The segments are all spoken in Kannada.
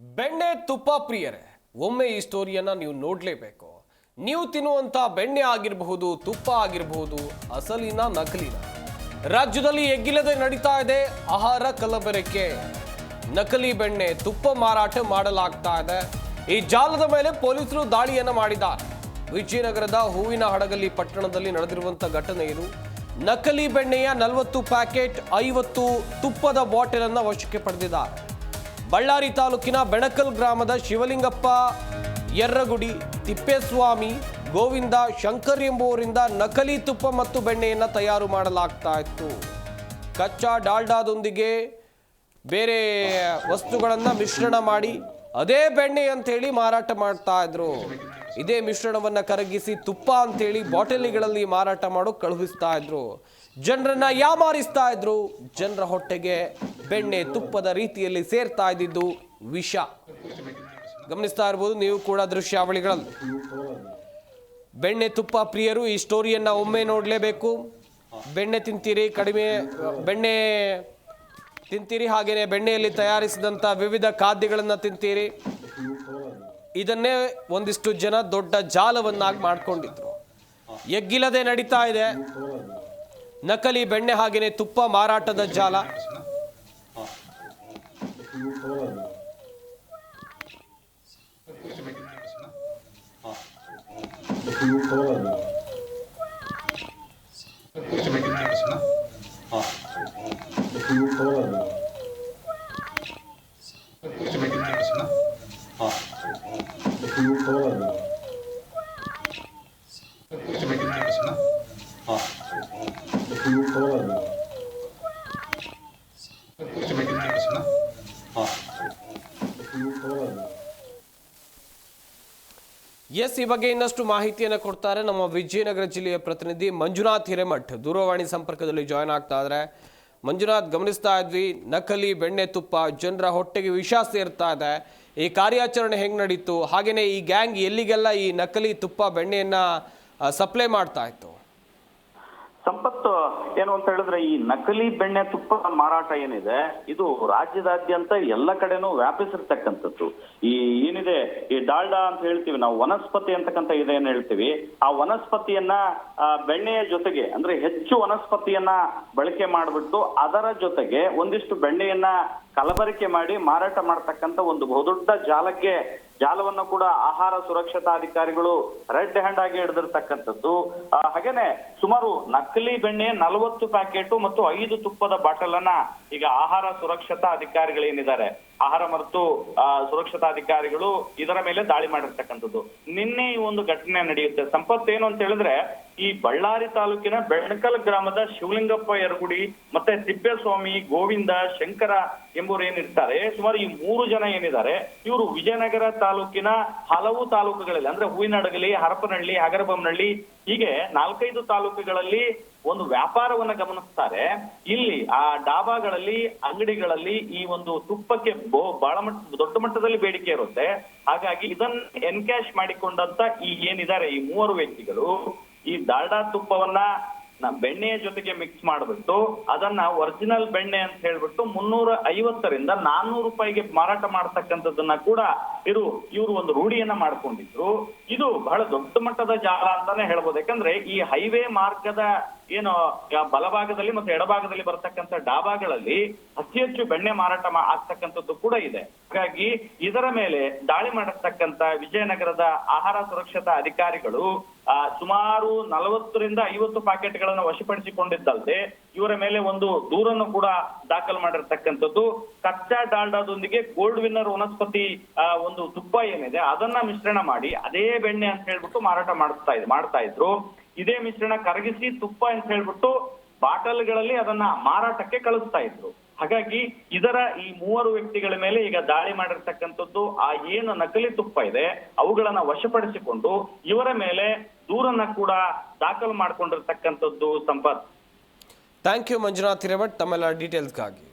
ಬೆಣ್ಣೆ ತುಪ್ಪ ಪ್ರಿಯರೇ, ಒಮ್ಮೆ ಈ ಸ್ಟೋರಿಯನ್ನ ನೀವು ನೋಡಲೇಬೇಕು. ನೀವು ತಿನ್ನುವಂತ ಬೆಣ್ಣೆ ಆಗಿರಬಹುದು, ತುಪ್ಪ ಆಗಿರಬಹುದು, ಅಸಲಿನ ನಕಲಿನ. ರಾಜ್ಯದಲ್ಲಿ ಎಗ್ಗಿಲ್ಲದೆ ನಡೀತಾ ಇದೆ ಆಹಾರ ಕಲಬೆರಕೆ. ನಕಲಿ ಬೆಣ್ಣೆ ತುಪ್ಪ ಮಾರಾಟ ಮಾಡಲಾಗ್ತಾ ಇದೆ. ಈ ಜಾಲದ ಮೇಲೆ ಪೊಲೀಸರು ದಾಳಿಯನ್ನ ಮಾಡಿದ್ದಾರೆ. ವಿಜಯನಗರದ ಹೂವಿನ ಹಡಗಲಿ ಪಟ್ಟಣದಲ್ಲಿ ನಡೆದಿರುವಂಥ ಘಟನೆ ಇದು ನಕಲಿ ಬೆಣ್ಣೆಯ ನಲವತ್ತು ಪ್ಯಾಕೆಟ್ ಐವತ್ತು ತುಪ್ಪದ ಬಾಟಲನ್ನು ವಶಕ್ಕೆ ಪಡೆದಿದ್ದಾರೆ. ಬಳ್ಳಾರಿ ತಾಲೂಕಿನ ಬೆಣಕಲ್ ಗ್ರಾಮದ ಶಿವಲಿಂಗಪ್ಪ ಯರ್ರಗುಡಿ, ತಿಪ್ಪೇಸ್ವಾಮಿ, ಗೋವಿಂದ ಶಂಕರ್ ಎಂಬುವರಿಂದ ನಕಲಿ ತುಪ್ಪ ಮತ್ತು ಬೆಣ್ಣೆಯನ್ನು ತಯಾರು ಮಾಡಲಾಗ್ತಾ ಇತ್ತು ಕಚ್ಚಾ ಡಾಲ್ಡಾದೊಂದಿಗೆ ಬೇರೆ ವಸ್ತುಗಳನ್ನು ಮಿಶ್ರಣ ಮಾಡಿ ಅದೇ ಬೆಣ್ಣೆ ಅಂತೇಳಿ ಮಾರಾಟ ಮಾಡ್ತಾ ಇದ್ರು ಇದೇ ಮಿಶ್ರಣವನ್ನು ಕರಗಿಸಿ ತುಪ್ಪ ಅಂತೇಳಿ ಬಾಟಲಿಗಳಲ್ಲಿ ಮಾರಾಟ ಮಾಡೋ ಕಳುಹಿಸ್ತಾ ಇದ್ರು ಜನರನ್ನ ಯಾಮಾರಿಸ್ತಾ ಇದ್ರು, ಜನರ ಹೊಟ್ಟೆಗೆ ಬೆಣ್ಣೆ ತುಪ್ಪದ ರೀತಿಯಲ್ಲಿ ಸೇರ್ತಾ ಇದ್ದಿದ್ದು ವಿಷ. ಗಮನಿಸ್ತಾ ಇರ್ಬೋದು ನೀವು ಕೂಡ ದೃಶ್ಯಾವಳಿಗಳಲ್ಲಿ. ಬೆಣ್ಣೆ ತುಪ್ಪ ಪ್ರಿಯರು, ಈ ಸ್ಟೋರಿಯನ್ನ ಒಮ್ಮೆ ನೋಡಲೇಬೇಕು. ಬೆಣ್ಣೆ ತಿಂತೀರಿ, ಕಡಿಮೆ, ಬೆಣ್ಣೆ ತಿಂತೀರಿ, ಹಾಗೆಯೇ ಬೆಣ್ಣೆಯಲ್ಲಿ ತಯಾರಿಸಿದಂಥ ವಿವಿಧ ಖಾದ್ಯಗಳನ್ನು ತಿಂತೀರಿ. ಇದನ್ನೇ ಒಂದಿಷ್ಟು ಜನ ದೊಡ್ಡ ಜಾಲವನ್ನಾಗಿ ಮಾಡ್ಕೊಂಡಿದ್ರು. ಎಗ್ಗಿಲ್ಲದೆ ನಡೀತಾ ಇದೆ. ನಕಲಿ ಬೆಣ್ಣೆ ಹಾಗೆಯೇ ತುಪ್ಪ ಮಾರಾಟದ ಜಾಲ. ಎಸ್ ಈ ಬಗ್ಗೆ ಇನ್ನಷ್ಟು ಮಾಹಿತಿಯನ್ನು ಕೊಡ್ತಾರೆ ನಮ್ಮ ವಿಜಯನಗರ ಜಿಲ್ಲೆಯ ಪ್ರತಿನಿಧಿ ಮಂಜುನಾಥ್ ಹಿರೇಮಠ್. ದೂರವಾಣಿ ಸಂಪರ್ಕದಲ್ಲಿ ಜಾಯ್ನ್ ಆಗ್ತಾ ಇದ್ದಾರೆ ಮಂಜುನಾಥ್ ಗಮನಿಸ್ತಾ ಇದ್ವಿ ನಕಲಿ ಬೆಣ್ಣೆ ತುಪ್ಪ ಜನರ ಹೊಟ್ಟೆಗೆ ವಿಷ ಸೇರ್ತಾ ಇದೆ. ಈ ಕಾರ್ಯಾಚರಣೆ ಹೆಂಗೆ ನಡೀತು? ಹಾಗೆಯೇ ಈ ಗ್ಯಾಂಗ್ ಎಲ್ಲಿಗೆಲ್ಲ ಈ ನಕಲಿ ತುಪ್ಪ ಬೆಣ್ಣೆಯನ್ನ ಸಪ್ಲೈ ಮಾಡ್ತಾ ಇತ್ತು? ಸಂಪತ್ತು ಏನು ಅಂತ ಹೇಳಿದ್ರೆ ಈ ನಕಲಿ ಬೆಣ್ಣೆ ತುಪ್ಪ ಮಾರಾಟ ಏನಿದೆ, ಇದು ರಾಜ್ಯದಾದ್ಯಂತ ಎಲ್ಲ ಕಡೆನೂ ವ್ಯಾಪಿಸಿರ್ತಕ್ಕಂಥದ್ದು. ಈ ಏನಿದೆ, ಈ ಡಾಲ್ಡಾ ಅಂತ ಹೇಳ್ತೀವಿ ನಾವು, ವನಸ್ಪತಿ ಅಂತಕ್ಕಂಥ ಏನು ಹೇಳ್ತೀವಿ, ಆ ವನಸ್ಪತಿಯನ್ನ ಬೆಣ್ಣೆಯ ಜೊತೆಗೆ, ಅಂದ್ರೆ ಹೆಚ್ಚು ವನಸ್ಪತಿಯನ್ನ ಬಳಕೆ ಮಾಡಿಬಿಟ್ಟು ಅದರ ಜೊತೆಗೆ ಒಂದಿಷ್ಟು ಬೆಣ್ಣೆಯನ್ನ ಕಲಬರಿಕೆ ಮಾಡಿ ಮಾರಾಟ ಮಾಡತಕ್ಕಂತ ಒಂದು ಬಹುದೊಡ್ಡ ಜಾಲಕ್ಕೆ, ಜಾಲವನ್ನು ಕೂಡ ಆಹಾರ ಸುರಕ್ಷತಾ ಅಧಿಕಾರಿಗಳು ರೆಡ್ ಹ್ಯಾಂಡ್ ಆಗಿ ಹಿಡಿದಿರ್ತಕ್ಕಂಥದ್ದು. ಹಾಗೇನೆ ಸುಮಾರು ನಕಲಿ ಬೆಣ್ಣೆ ನಲವತ್ತು ಪ್ಯಾಕೆಟ್ ಮತ್ತು ಐದು ತುಪ್ಪದ ಬಾಟಲ್ ಅನ್ನ ಈಗ ಆಹಾರ ಸುರಕ್ಷತಾ ಅಧಿಕಾರಿಗಳೇನಿದ್ದಾರೆ ಆಹಾರ ಮತ್ತು ಸುರಕ್ಷತಾ ಅಧಿಕಾರಿಗಳು ಇದರ ಮೇಲೆ ದಾಳಿ ಮಾಡಿರ್ತಕ್ಕಂಥದ್ದು. ನಿನ್ನೆ ಈ ಒಂದು ಘಟನೆ ನಡೆಯುತ್ತೆ. ಸಂಪತ್ತು ಏನು ಅಂತ ಹೇಳಿದ್ರೆ ಈ ಬಳ್ಳಾರಿ ತಾಲೂಕಿನ ಬೆಣಕಲ್ ಗ್ರಾಮದ ಶಿವಲಿಂಗಪ್ಪ ಯರಗುಡಿ ಮತ್ತೆ ತಿಪ್ಪೇಸ್ವಾಮಿ, ಗೋವಿಂದ, ಶಂಕರ ಎಂಬುವರು ಏನಿರ್ತಾರೆ, ಸುಮಾರು ಈ ಮೂರು ಜನ ಏನಿದ್ದಾರೆ, ಇವರು ವಿಜಯನಗರ ತಾಲೂಕಿನ ಹಲವು ತಾಲೂಕುಗಳಲ್ಲಿ, ಅಂದ್ರೆ ಹೂವಿನಡಗಲಿ, ಹರಪನಹಳ್ಳಿ, ಹಗರಬೊಮ್ಮನಹಳ್ಳಿ, ಹೀಗೆ ನಾಲ್ಕೈದು ತಾಲೂಕುಗಳಲ್ಲಿ ಒಂದು ವ್ಯಾಪಾರವನ್ನ ಗಮನಿಸ್ತಾರೆ. ಇಲ್ಲಿ ಆ ಡಾಬಾಗಳಲ್ಲಿ, ಅಂಗಡಿಗಳಲ್ಲಿ ಈ ಒಂದು ತುಪ್ಪಕ್ಕೆ ಬಹಳ ಮಟ್ಟ, ದೊಡ್ಡ ಮಟ್ಟದಲ್ಲಿ ಬೇಡಿಕೆ ಇರುತ್ತೆ. ಹಾಗಾಗಿ ಇದನ್ನ ಎನ್ಕ್ಯಾಶ್ ಮಾಡಿಕೊಂಡಂತ ಈ ಏನಿದ್ದಾರೆ, ಈ ಮೂವರು ವ್ಯಕ್ತಿಗಳು ಈ ಡಾಲ್ಡಾ ತುಪ್ಪವನ್ನ ಬೆಣ್ಣೆಯ ಜೊತೆಗೆ ಮಿಕ್ಸ್ ಮಾಡಿಬಿಟ್ಟು, ಅದನ್ನ ಒರಿಜಿನಲ್ ಬೆಣ್ಣೆ ಅಂತ ಹೇಳ್ಬಿಟ್ಟು ಮುನ್ನೂರ ಐವತ್ತರಿಂದ ನಾನ್ನೂರು ರೂಪಾಯಿಗೆ ಮಾರಾಟ ಮಾಡ್ತಕ್ಕಂಥದ್ದನ್ನ ಕೂಡ ಇರು ಇವರು ಒಂದು ರೂಢಿಯನ್ನ ಮಾಡ್ಕೊಂಡಿದ್ರು. ಇದು ಬಹಳ ದೊಡ್ಡ ಮಟ್ಟದ ಜಾಲ ಅಂತಾನೆ ಹೇಳ್ಬೋದು. ಯಾಕಂದ್ರೆ ಈ ಹೈವೇ ಮಾರ್ಗದ ಏನು ಬಲಭಾಗದಲ್ಲಿ ಮತ್ತು ಎಡಭಾಗದಲ್ಲಿ ಬರತಕ್ಕಂಥ ಡಾಬಾಗಳಲ್ಲಿ ಅತಿ ಹೆಚ್ಚು ಬೆಣ್ಣೆ ಮಾರಾಟ ಆಗ್ತಕ್ಕಂಥದ್ದು ಕೂಡ ಇದೆ. ಹಾಗಾಗಿ ಇದರ ಮೇಲೆ ದಾಳಿ ಮಾಡತಕ್ಕಂತ ವಿಜಯನಗರದ ಆಹಾರ ಸುರಕ್ಷತಾ ಅಧಿಕಾರಿಗಳು ಸುಮಾರು ನಲವತ್ತರಿಂದ ಐವತ್ತು ಪ್ಯಾಕೆಟ್ಗಳನ್ನು ವಶಪಡಿಸಿಕೊಂಡಿದ್ದಲ್ಲದೆ ಇವರ ಮೇಲೆ ಒಂದು ದೂರನ್ನು ಕೂಡ ದಾಖಲು ಮಾಡಿರ್ತಕ್ಕಂಥದ್ದು. ಕಚ್ಚಾ ಡಾಲ್ಡಾದೊಂದಿಗೆ ಗೋಲ್ಡ್ ವಿನ್ನರ್ ವನಸ್ಪತಿ ಒಂದು ತುಪ್ಪ ಏನಿದೆ, ಅದನ್ನ ಮಿಶ್ರಣ ಮಾಡಿ, ಅದೇ ಬೆಣ್ಣೆ ಅಂತ ಹೇಳ್ಬಿಟ್ಟು ಮಾರಾಟ ಮಾಡ್ತಾ ಮಾಡ್ತಾ ಇದ್ರು. ಇದೇ ಮಿಶ್ರಣ ಕರಗಿಸಿ ತುಪ್ಪ ಅಂತ ಹೇಳ್ಬಿಟ್ಟು ಬಾಟಲ್ಗಳಲ್ಲಿ ಅದನ್ನ ಮಾರಾಟಕ್ಕೆ ಕಳಿಸ್ತಾ ಇದ್ರು. ಹಾಗಾಗಿ ಇದರ ಈ ಮೂವರು ವ್ಯಕ್ತಿಗಳ ಮೇಲೆ ಈಗ ದಾಳಿ ಮಾಡಿರ್ತಕ್ಕಂಥದ್ದು, ಆ ಏನು ನಕಲಿ ತುಪ್ಪ ಇದೆ, ಅವುಗಳನ್ನ ವಶಪಡಿಸಿಕೊಂಡು ಇವರ ಮೇಲೆ ದೂರನ್ನ ಕೂಡ ದಾಖಲು ಮಾಡ್ಕೊಂಡಿರ್ತಕ್ಕಂಥದ್ದು ಸಂಪತ್. ಥ್ಯಾಂಕ್ ಯು ಮಂಜುನಾಥ್ ಹಿರೇಭಟ್ ತಮ್ಮೆಲ್ಲ ಡೀಟೇಲ್ಸ್ಗಾಗಿ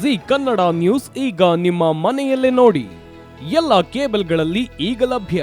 ಜಿ ಕನ್ನಡ ನ್ಯೂಸ್ ಈಗ ನಿಮ್ಮ ಮನೆಯಲ್ಲೇ ನೋಡಿ. ಎಲ್ಲ ಕೇಬಲ್ಗಳಲ್ಲಿ ಈಗ ಲಭ್ಯ.